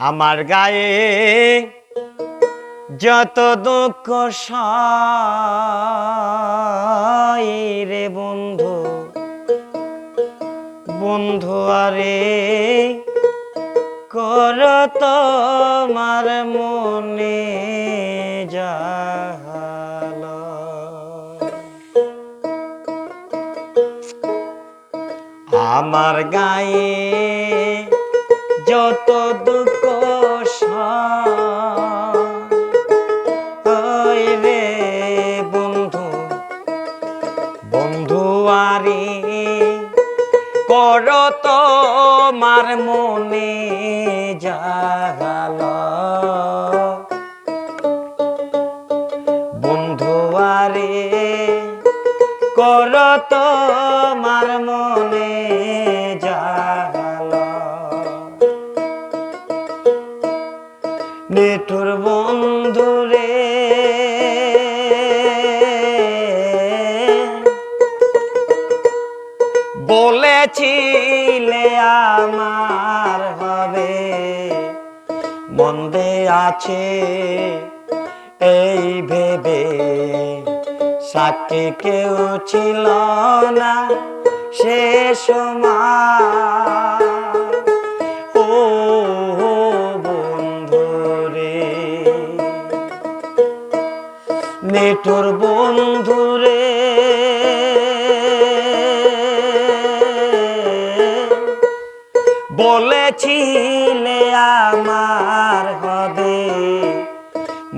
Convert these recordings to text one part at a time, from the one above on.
আমার গায়ে যত দুঃখ রে বন্ধু বন্ধু আরে কর তোমার মনে জাল আমার গায়ে যত দুঃখ রে বন্ধু বন্ধু আরে কর তোমার মনে জাগাল। কর তোমার মনে জাগাল। বন্ধু রে বলেছিলে আমার হবে মন্দে আছে এই ভেবে। সাক্ষী কেউ ছিল না সে সময়। ও বন্ধু রে নেটোর বন্ধু রে বলেছিলে আমার হবে,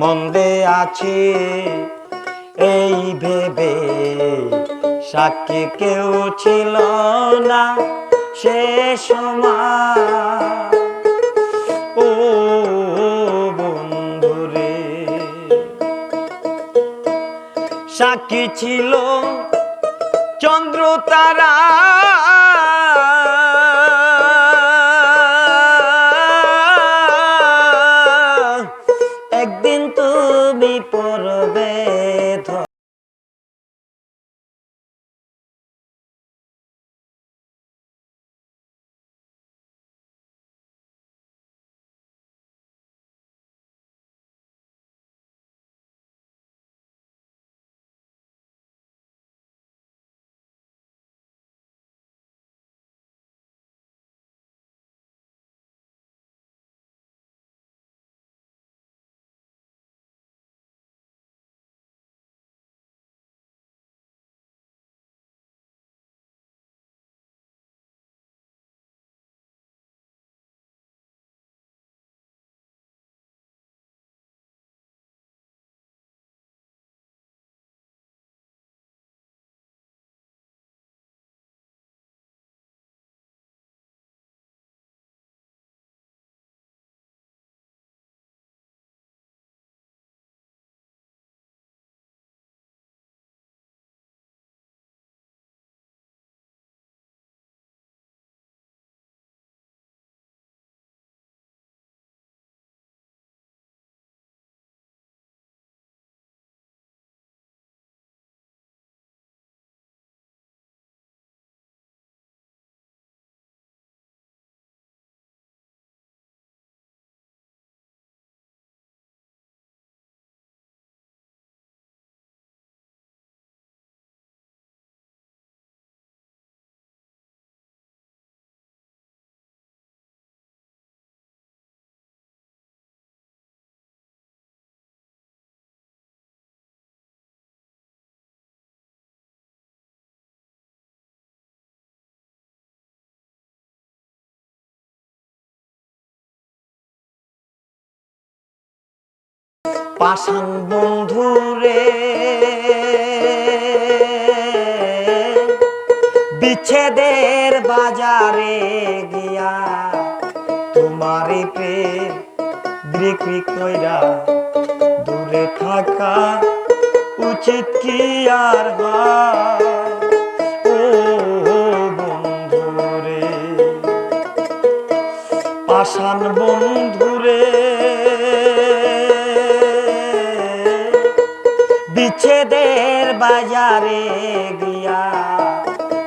মন্দে আছে এই ভেবে সাক্ষী কেউ ছিল না সে সময়। ও বন্ধুরে সাক্ষী ছিল চন্দ্র তারা পাষাণ বন্ধু রে বিচ্ছেদের বাজারে গিয়া তোমারে বিক্রি কইরা দূরে থাকা উচিত কি আর ও বন্ধু রে পাষাণ বিচ্ছেদের বাজারে গিয়া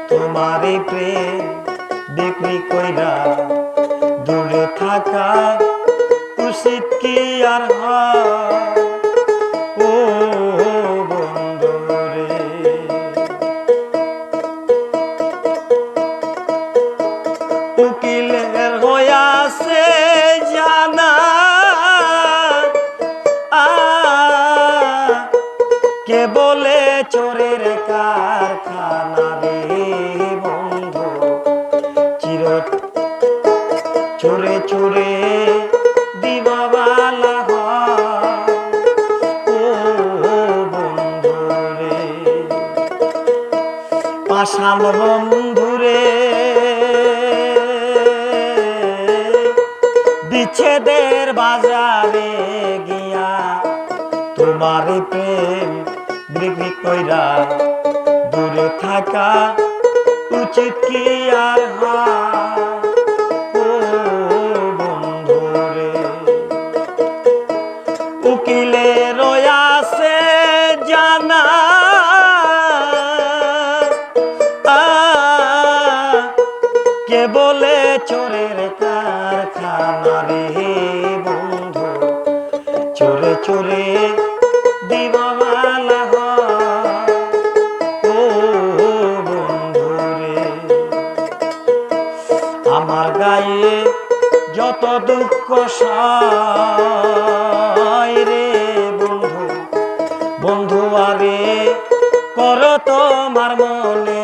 তোমারে প্রেম বিক্রি কইরা থাকা উচিত কি আর হয়? চোরে চোরে পাশাল বন্ধুরে বিচ্ছেদের বাজারে গিয়া তোমার প্রেম বিক্রি কইরা দূরে থাকা উচিত কি আর হয়? বলে চোরের কারখানা রে বন্ধু। চোরে চোরে দিবালা ও বন্ধু রে। আমার গায়ে যত দুঃখ সয় রে বন্ধু। বন্ধু আরে কর তোমার মনে